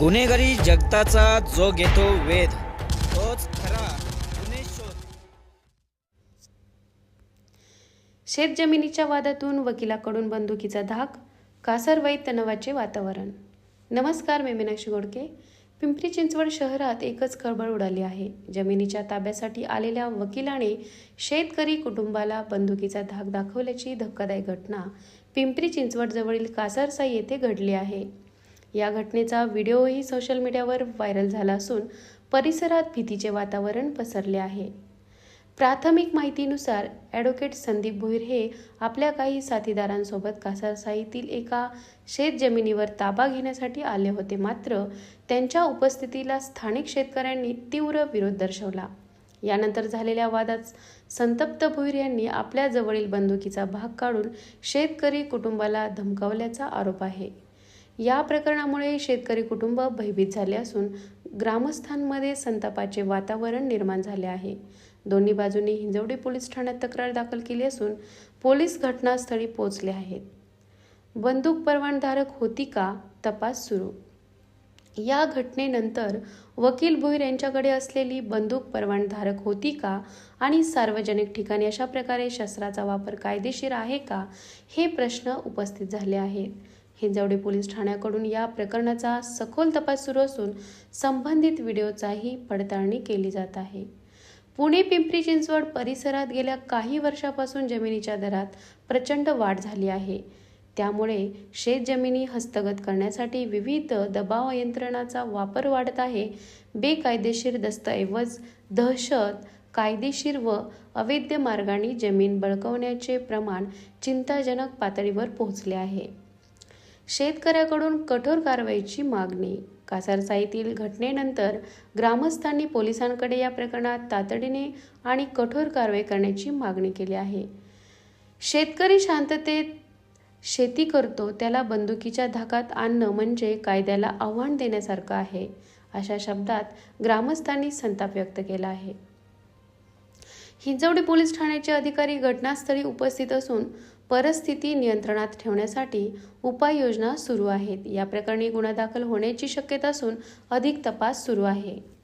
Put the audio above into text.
गुन्हेगारी जगताचा जो घेतो वेध तोच खरा गुन्हे शोध. शेतजमिनीच्या वादातून वकिलाकडून बंदुकीचा धाक कासर तणावाचे वातावरण. नमस्कार मी मीनाक्षी गोडके. पिंपरी चिंचवड शहरात एकच खळबळ उडाली आहे. जमिनीच्या ताब्यासाठी आलेल्या वकिलाने शेतकरी कुटुंबाला बंदुकीचा धाक दाखवल्याची धक्कादायक घटना पिंपरी चिंचवड जवळील कासरसाई येथे घडली आहे. या घटनेचा व्हिडिओही सोशल मीडियावर व्हायरल झाला असून परिसरात भीतीचे वातावरण पसरले आहे. प्राथमिक माहितीनुसार ॲडव्होकेट संदीप भोईर हे आपल्या काही साथीदारांसोबत कासारसाईतील एका शेतजमिनीवर ताबा घेण्यासाठी आले होते. मात्र त्यांच्या उपस्थितीला स्थानिक शेतकऱ्यांनी तीव्र विरोध दर्शवला. यानंतर झालेल्या वादात संतप्त भोईर यांनी आपल्या जवळील बंदुकीचा भाग काढून शेतकरी कुटुंबाला धमकावल्याचा आरोप आहे. या प्रकरणामुळे शेतकरी कुटुंब भयभीत झाले असून ग्रामस्थांमध्ये संतापाचे वातावरण निर्माण झाले आहे. दोन्ही बाजूंनी हिंजवडी पोलीस ठाण्यात तक्रार दाखल केली असून पोलीस घटनास्थळी पोहोचले आहेत. बंदूक परवानधारक होती का? तपास सुरू. या घटनेनंतर वकील भोईर यांच्याकडे असलेली बंदूक परवानधारक होती का? आणि सार्वजनिक ठिकाणी अशा प्रकारे शस्त्राचा वापर कायदेशीर आहे का? हे प्रश्न उपस्थित झाले आहेत. हिंजवडी पोलीस ठाण्याकडून या प्रकरणाचा सखोल तपास सुरू असून संबंधित व्हिडिओचाही पडताळणी केली जात आहे. पुणे पिंपरी चिंचवड परिसरात गेल्या काही वर्षापासून जमिनीच्या दरात प्रचंड वाढ झाली आहे. त्यामुळे शेतजमिनी हस्तगत करण्यासाठी विविध दबाव यंत्रणाचा वापर वाढत आहे. बेकायदेशीर दस्तऐवज दहशत कायदेशीर व अवैध मार्गाने जमीन बळकवण्याचे प्रमाण चिंताजनक पातळीवर पोहोचले आहे. शेतकऱ्याकडून कठोर कारवाईची मागणी. कासारसाईतील घटनेनंतर ग्रामस्थांनी पोलिसांकडे या प्रकरणात तातडीने आणि कठोर कारवाई करण्याची मागणी केली आहे. शेतकरी शांततेत शेती करतो त्याला बंदुकीच्या धाकात आणणं म्हणजे कायद्याला आव्हान देण्यासारखं आहे अशा शब्दात ग्रामस्थांनी संताप व्यक्त केला आहे. हिंजवडी पोलीस ठाण्याचे अधिकारी घटनास्थळी उपस्थित असून परिस्थिती नियंत्रणात ठेवण्यासाठी उपाययोजना सुरू आहेत. या प्रकरणी गुन्हा दाखल होण्याची शक्यता असून अधिक तपास सुरू आहे.